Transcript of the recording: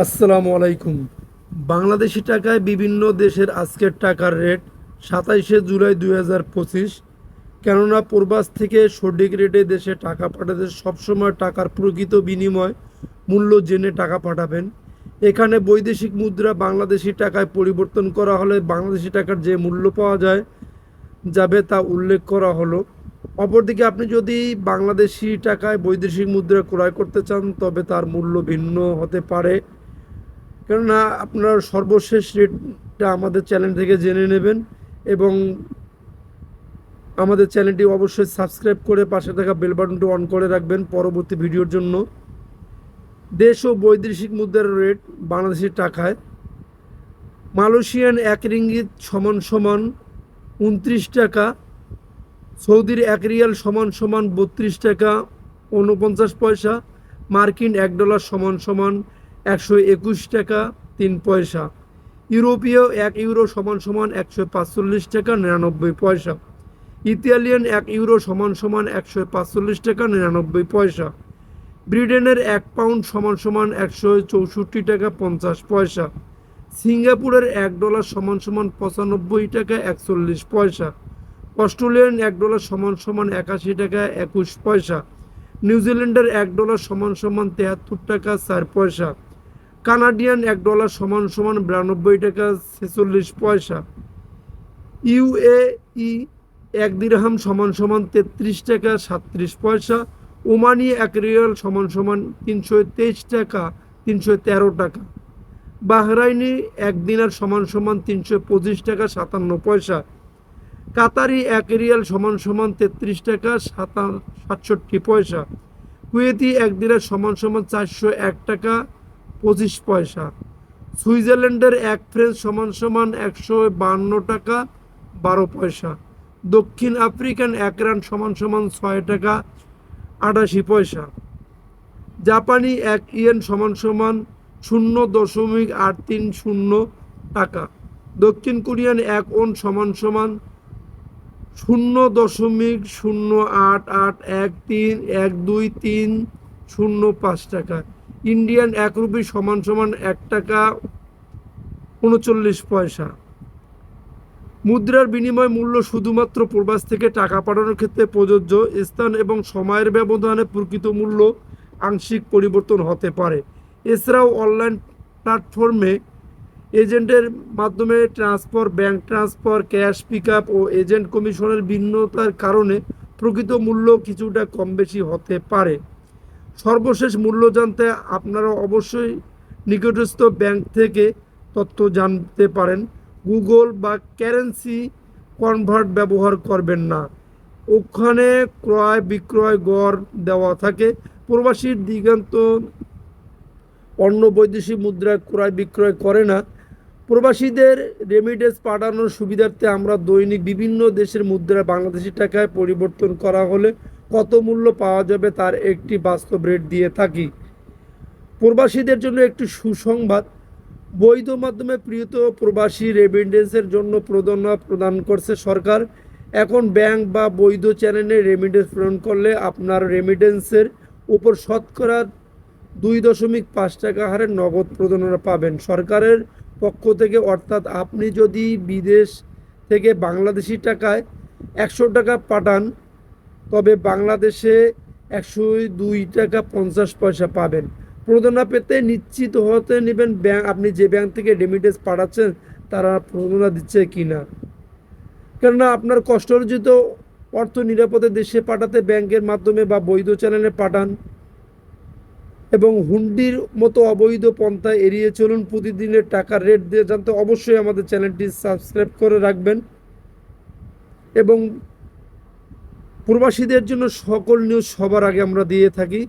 আসসালামু আলাইকুম। বাংলাদেশি টাকায় বিভিন্ন দেশের আজকের টাকার রেট সাতাইশে জুলাই দুই হাজার পঁচিশ। কেননা প্রবাস থেকে সঠিক রেটে দেশে টাকা পাঠাতে সবসময় টাকার প্রকৃত বিনিময় মূল্য জেনে টাকা পাঠাবেন। এখানে বৈদেশিক মুদ্রা বাংলাদেশি টাকায় পরিবর্তন করা হলে বাংলাদেশি টাকার যে মূল্য পাওয়া যায় যাবে তা উল্লেখ করা হলো। অপরদিকে আপনি যদি বাংলাদেশি টাকায় বৈদেশিক মুদ্রা ক্রয় করতে চান, তবে তার মূল্য ভিন্ন হতে পারে। কেননা আপনার সর্বশেষ রেটটা আমাদের চ্যানেল থেকে জেনে নেবেন এবং আমাদের চ্যানেলটি অবশ্যই সাবস্ক্রাইব করে পাশে থাকা বেল বাটনটি অন করে রাখবেন পরবর্তী ভিডিওর জন্য। দেশ ও বৈদেশিক মুদ্রার রেট বাংলাদেশি টাকায়। মালয়েশিয়ান এক রিঙ্গিত সমান সমান উনত্রিশ টাকা, সৌদির এক রিয়াল সমান সমান বত্রিশ টাকা উনপঞ্চাশ পয়সা, মার্কিন এক ডলার সমান সমান একশো একুশ টাকা, তিন পয়সা। ইউরোপীয় এক ইউরো সমান সমান একশো পাঁচচল্লিশ টাকা, নিরানব্বই পয়সা। ইতালিয়ান এক ইউরো সমান সমান একশো পাঁচচল্লিশ টাকা, নিরানব্বই পয়সা। ব্রিটেনের এক পাউন্ড সমান সমান একশো চৌষট্টি টাকা, পঞ্চাশ পয়সা। সিঙ্গাপুরের এক ডলার সমান সমান পঁচানব্বই টাকা, একচল্লিশ পয়সা। অস্ট্রেলিয়ান এক ডলার সমান সমান একাশি টাকা, একুশ পয়সা। নিউজিল্যান্ডের এক ডলার সমান সমান তেহাত্তর টাকা, চার পয়সা। কানাডিয়ান এক ডলার সমান সমান বিরানব্বই টাকা ছেচল্লিশ পয়সা। ইউএই এক দিরহাম সমান সমান তেত্রিশ টাকা সাতত্রিশ পয়সা। ওমানি এক রিয়াল সমান সমান তিনশো তেইশ টাকা তিনশো তেরো টাকা। বাহরাইনি এক দিনার সমান সমান তিনশো পঁচিশ টাকা সাতান্ন পয়সা। কাতারি এক রিয়াল সমান সমান তেত্রিশ টাকা সাতা সাতষট্টি পয়সা। কুয়েতি এক দিনের সমান সমান চারশো এক টাকা পঁচিশ পয়সা। সুইজারল্যান্ডের এক ফ্রেঞ্চ সমান সমান একশো বান্ন টাকা, বারো পয়সা। দক্ষিণ আফ্রিকান এক রান সমান সমান ছয় টাকা, আটাশি পয়সা। জাপানি এক ইয়েন সমান সমান শূন্য দশমিক আট তিন শূন্য টাকা। দক্ষিণ কোরিয়ান এক ওন সমান সমান শূন্য দশমিক শূন্য আট আট এক তিন এক দুই তিন শূন্য পাঁচ টাকা। ইন্ডিয়ান এক রুপি সমান সমান এক টাকা উনচল্লিশ পয়সা। মুদ্রার বিনিময় মূল্য শুধুমাত্র প্রবাস থেকে টাকা পাঠানোর ক্ষেত্রে প্রযোজ্য, স্থান এবং সময়ের ব্যবধানে প্রকৃত মূল্য আংশিক পরিবর্তন হতে পারে। এছাড়াও অনলাইন প্ল্যাটফর্মে এজেন্টের মাধ্যমে transfer, bank transfer, cash pick ও এজেন্ট কমিশনের ভিন্নতার কারণে প্রকৃত মূল্য কিছুটা কম বেশি হতে পারে। সর্বশেষ মূল্য জানতে আপনারা অবশ্যই নিকটস্থ ব্যাংক থেকে তথ্য জানতে পারেন। গুগল বা কারেন্সি কনভার্ট ব্যবহার করবেন না। ওখানে ক্রয় বিক্রয় গড় দেওয়া থাকে। প্রবাসীর দিগান্ত অন্য বৈদেশিক মুদ্রা ক্রয় বিক্রয় করে না। প্রবাসীদের রেমিডেন্স পাঠানোর সুবিধার্থে আমরা দৈনিক বিভিন্ন দেশের মুদ্রা বাংলাদেশি টাকায় পরিবর্তন করা হলে কত মূল্য পাওয়া যাবে তার একটি বাস্তব রেট দিয়ে থাকি। প্রবাসীদের জন্য একটি সুসংবাদ। বৈধ মাধ্যমে প্রিয়ত প্রবাসী রেমিডেন্সের জন্য প্রদনা প্রদান করছে সরকার। এখন ব্যাংক বা বৈধ চ্যানেলে রেমিডেন্স প্রেরণ করলে আপনার রেমিডেন্সের উপর শতকরা দুই দশমিক পাঁচ টাকা হারে নগদ প্রদানরা পাবেন সরকারের পক্ষ থেকে। অর্থাৎ আপনি যদি বিদেশ থেকে বাংলাদেশি টাকায় একশো টাকা পাঠান তবে বাংলাদেশে একশো দুই টাকা পঞ্চাশ পয়সা পাবেন। প্রণোদনা পেতে নিশ্চিত হতে নেবেন ব্যাংক আপনি যে ব্যাংক থেকে রেমিটেন্স পাঠাচ্ছেন, তারা প্রণোদনা দিচ্ছে কি না কেননা আপনার কষ্ট অর্জিত অর্থ নিরাপদে দেশে পাঠাতে ব্যাংকের মাধ্যমে বা বৈধ চ্যানেলে পাঠান এবং হুন্ডির মতো অবৈধ পন্থা এড়িয়ে চলুন। প্রতিদিনের টাকার রেট দিয়ে জানতে অবশ্যই আমাদের চ্যানেলটি সাবস্ক্রাইব করে রাখবেন এবং প্রবাসীদের জন্য সকল নিউজ সবার আগে আমরা দিয়ে থাকি।